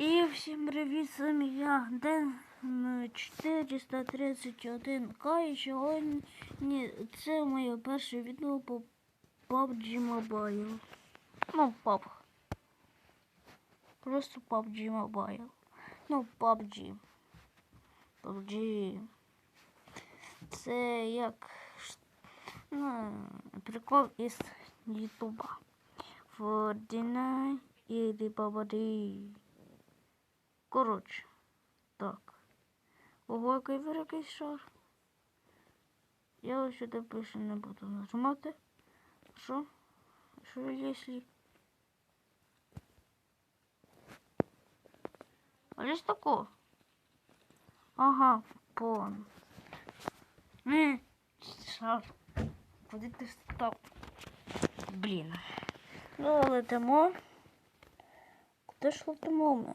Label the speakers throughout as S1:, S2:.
S1: І всім привіт, з вами я, Ден м, 431К, і сьогодні це моє перше відео по PUBG Mobile. Ну, PUBG. Просто PUBG Mobile. Ну, PUBG. PUBG. Це як ш- ну, прикол із Ютуба. Fortnite і Бабади. Коротше, так. Ого, який великий шар. Я ось сюди більше не буду нажимати. Що? Що якщо... А лиш тако? Ага, пон. Не, шар. Куди ти став? Блін. Ну, летимо. Куди ж летимо ми?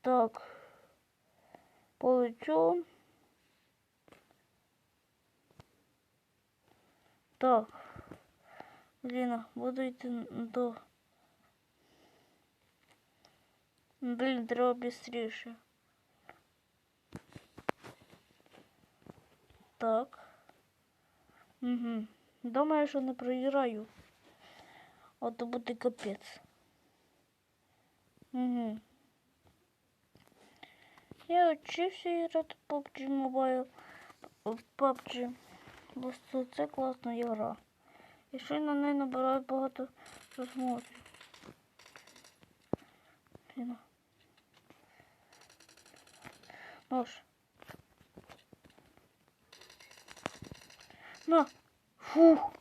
S1: Так. Полечу. Так. Блін, буду йти до. Блін, треба швидше. Так. Угу. Думаю, що не проіграю. А то буде капець. Угу. Я учився грати PUBG Mobile. PUBG. Просто це класна гра. І ще на неї набирають багато просмотрів. Нож. На. Фух.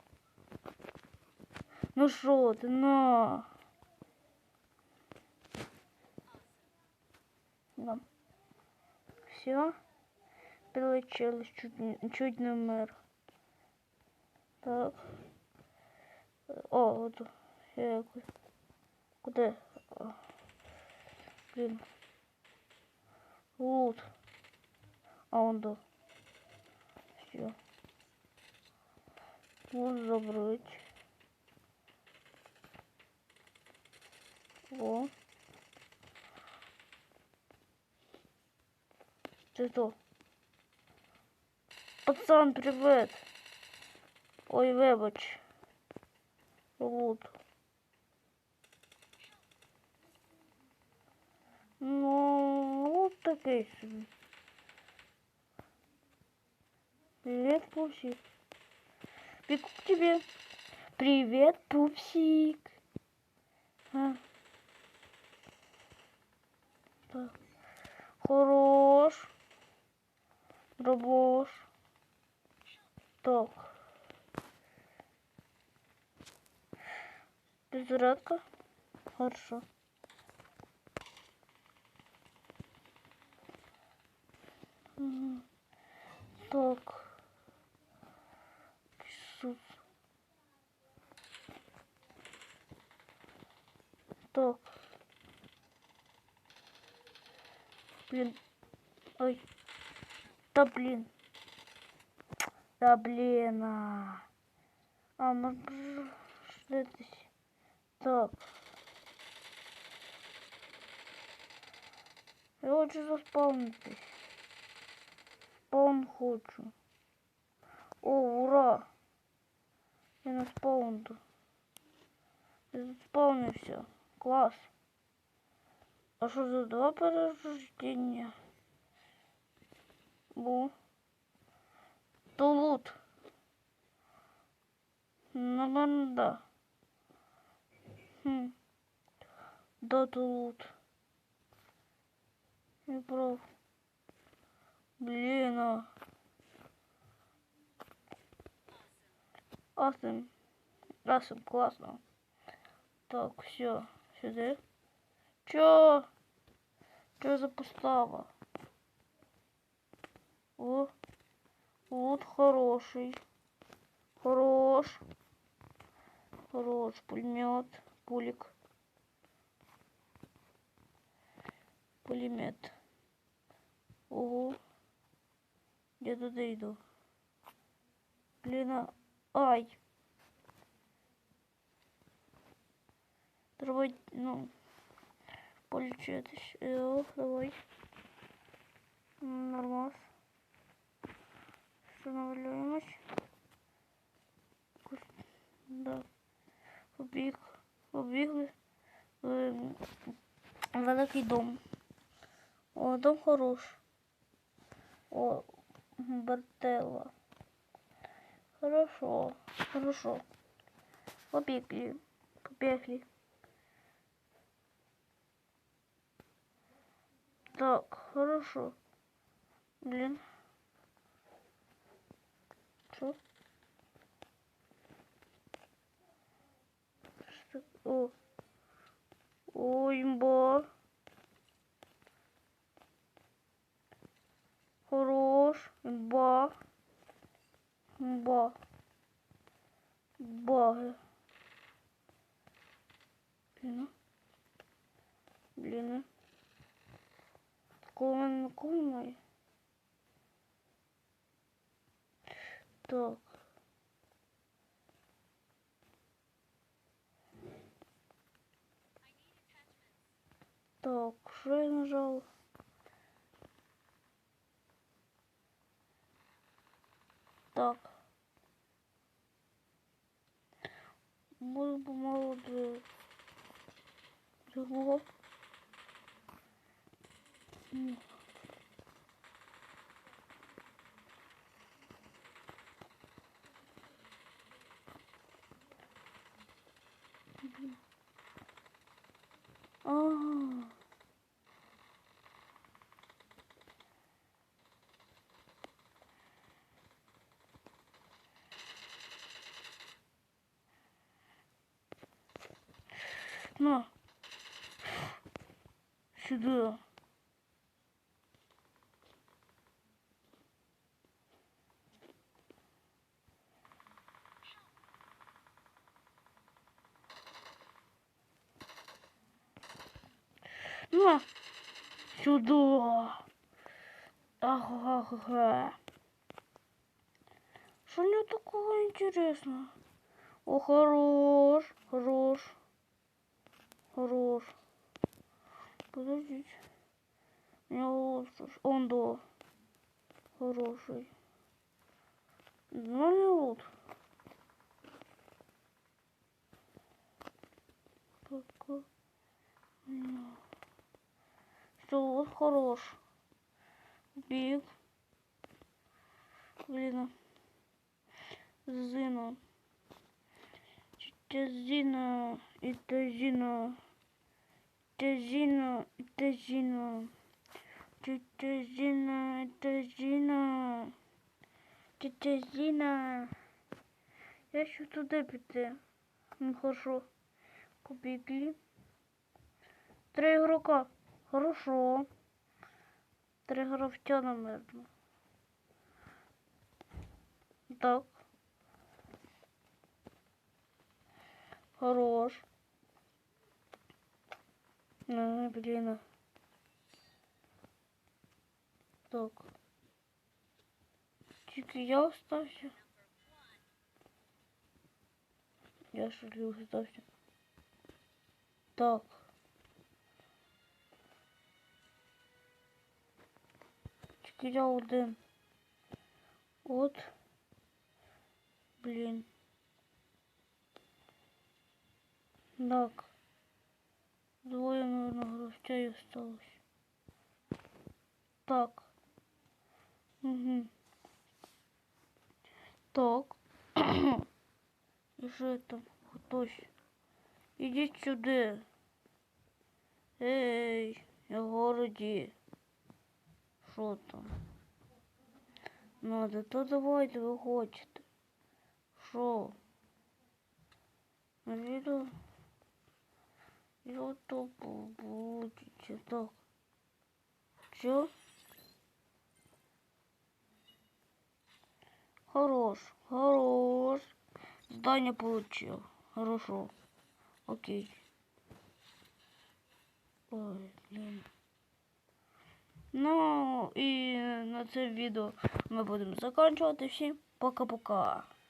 S1: Ну що ти, на. Все. Не- чуть не мир. Так. О, вот. Я... ку- Куда? О, Блин. Вот. А он да. Все. Вот забрать. О. Ты кто? Пацан, привет. Ой, вибач. Вот. Ну, вот такий собі. Привет, пупсик. Пику к тебе. Привет, пупсик. А. Так. Хорош. Рабош. Так. Беззарядка. Хорошо. Так. Иисус. Так. Блин. Ой. Да блин. Да блин. А, а может, что это? Так. Я хочу заспавнитись. Спаун хочу. О, ура! Я на спаунду. Я заспавнився. Класс. А что за два перерождения? Лут. Наверное, да. Хм. Да, то лут. Я прав. Блин, а. Awesome. Awesome, классно. Так, все. Сюда. Чё? Чё за постава? О, вот хороший. Хорош. Хорош. Пулемет. Пулик. Пулемет. Ого. Я туда иду. Блин, а- ай. Треба, ну, лечитись. О, давай. М, Нормас. Встановлюємось. Кус- Да. Побіг. Побігли. в м, великий дом. О, дом хорош. О, Бартелла. Хорошо, хорошо. Побегли, побегли. Так, хорошо. Блин. Что? Что? О. Ой, имба. Хорош. Имба. Ба. Баги. Блін. Блін. Такого в мене Так. Так, що я нажав? Так. Буду помалу до другого. На. Сюда. На. Сюда. Ага. Что у него такого интересного? О, хорош, хорош, хорош. Подождите. Него остров. Он да. Хороший. Нормальный лут. Пока. Что вот хорош. Биг. Блин. Зина. Тетя Зина. Это Зина. Это Зина. Это Зина. Тетя Зина. Это Зина. Тетя Зина. Я ще туди піти. Ну хорошо. Купили. Три игрока. Хорошо. Три гравця намерно. Так. Хорош. А, блин. Так. Тільки я остався. Я шалю остався. Так. Тільки я один. От. Блін. Так. Двоє, наверное, гравцей осталось. Так. Угу. Так. Що там? Хтось. Ідіть сюди. Ей, я в городі. Що там? Надо, то давайте ви хочете. Що? Відео. Ютуб будете. Так. Чё? Хорош, хорош. Здание получил. Хорошо. Окей. Ой, блин. Ну і на це відео ми будемо закінчувати. Всім пока-пока.